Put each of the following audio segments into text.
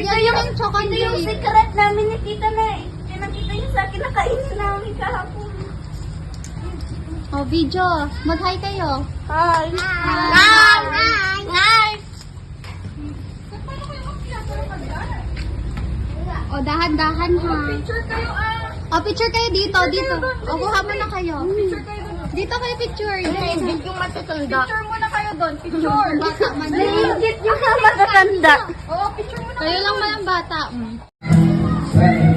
Ito mo yung, ito yung secret namin ni Tita na eh. Pinakita niyo sa akin na kainin namin kahapon. Oh, video. Mag-hi kayo. Hi! Hi! Hi! O, Oh, dahan-dahan ha. Picture kayo ah! O, picture kayo dito, dito. O, kuha mo na kayo. Picture kayo doon. Dito kayo picture. Ay, yung matatanda. Picture muna kayo doon. Picture. Bata man. Naiingit yung mga matatanda. Oo, picture muna Kayo lang man ang bata. Mm.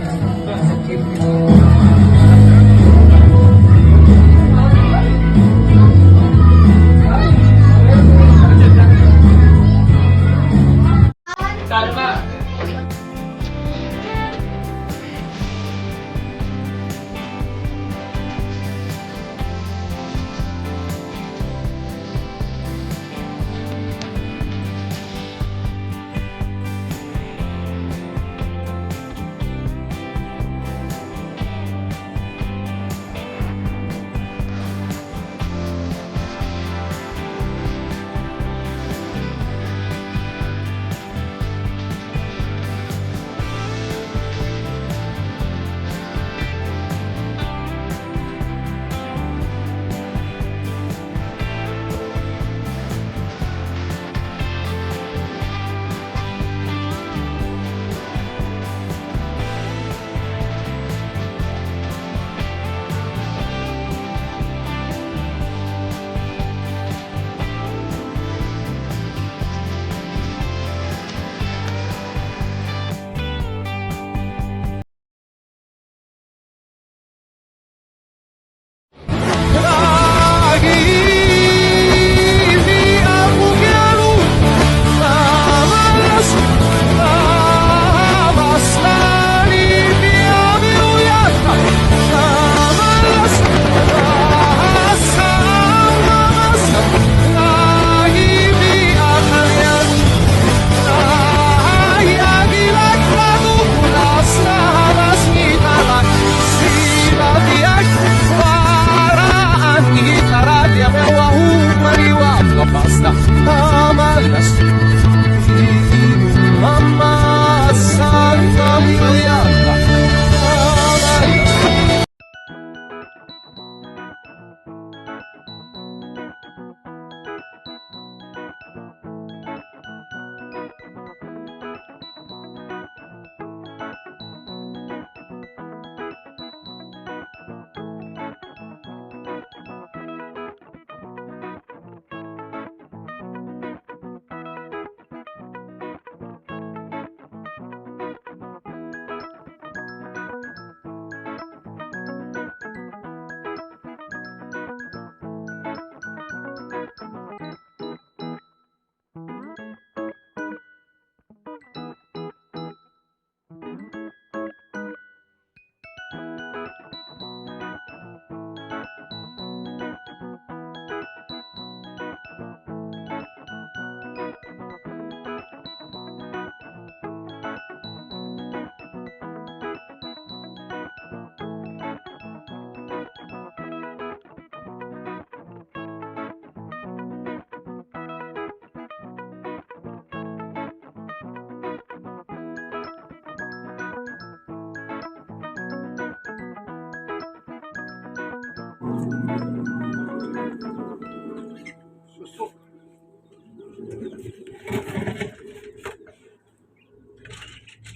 Suso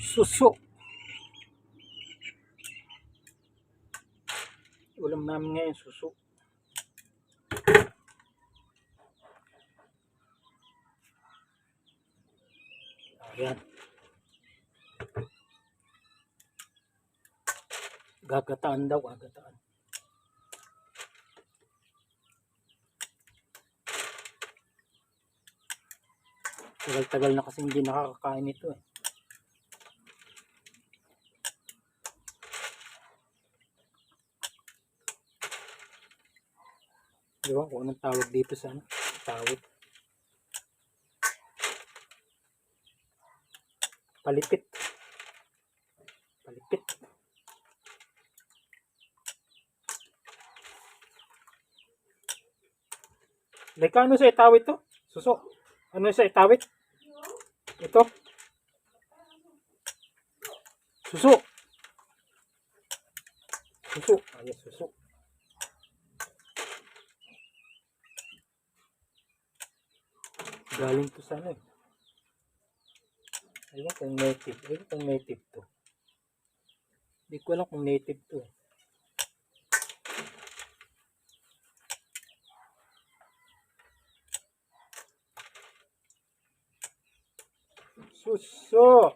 Suso Ulam namin ngayon suso Ayan. Gagataan daw, gagataan. Tagal-tagal na kasi hindi nakakakain ito eh. Di ba kung anong tawag dito sa ano? Tawag. Palipit. Palipit. Leka, ano sa itawid to? Suso. Ano sa itawid? Ito? Suso! Suso! Ayan, suso. Galing to sa ano eh. Ewan kung native. Ewan kung native to. Hindi ko alam kung native to. eh. Suso!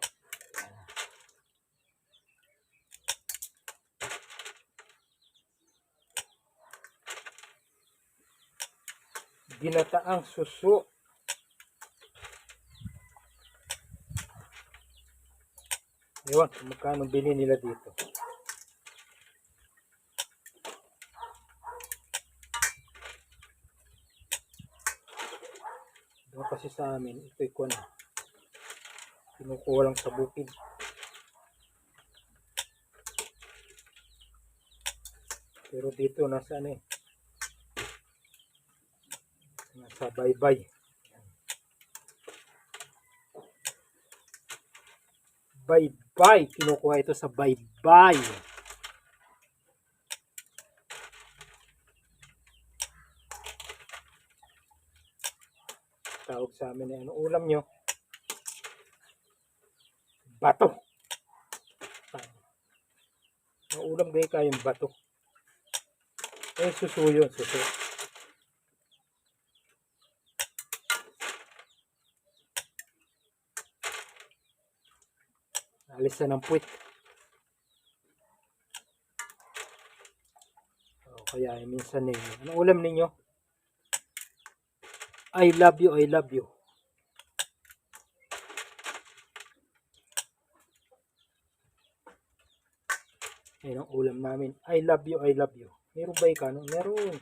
Ginataang suso. Ewan kung magkano bili nila dito. Doon kasi sa amin, ito'y ko na. Kinukuha lang sa bukid. Pero dito, nasa ano eh. Nasa baybay. Baybay. Kinukuha ito sa baybay. Tawag sa amin eh. Ano ulam nyo? Bato. Ang ulam gay kayong bato. Eh, suso yun, suso. Alis na ng puwit. O, kaya minsan eh. Anong ulam ninyo? I love you, I love you. Yan ang ulam namin. I love you, I love you. Meron ba ikaw? No? Meron.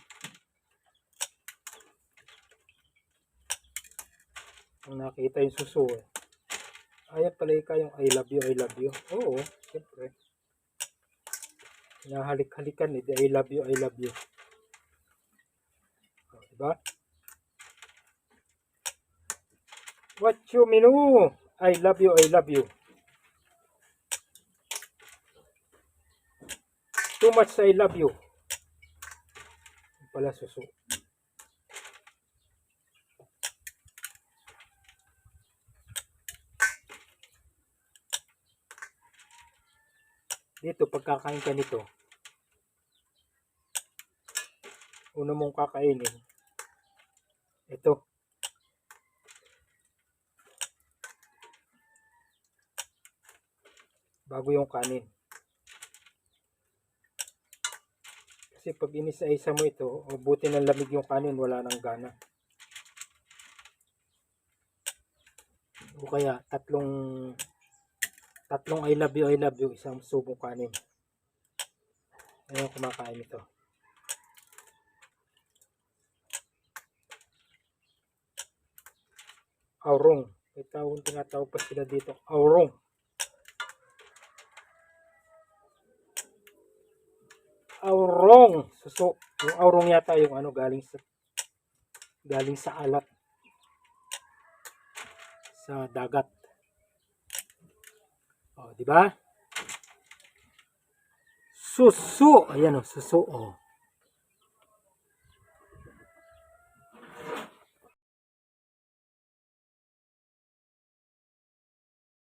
Ang nakita yung suso eh. Ayan pala ikaw yung I love you, I love you. Oo, siyempre. Hinahalik-halikan eh. I love you, I love you. O, diba? What you menu? I love you, I love you. Too much I love you. Pala suso. Dito, pagkakain ka nito, una mong kakainin, ito. Bago yung kanin. Kasi pag inisa-isa mo ito, o buti ng lamig yung kanin, wala nang gana. O kaya, tatlong tatlong I love you, I love you, isang subong kanin. Ngayon kumakain ito. Aurong. May tawag tinatawag pa sila dito. Aurong. Suso. Yung aurong yata yung ano galing sa galing sa alat sa dagat. Oh, di ba? Suso. Ayan oh, suso oh.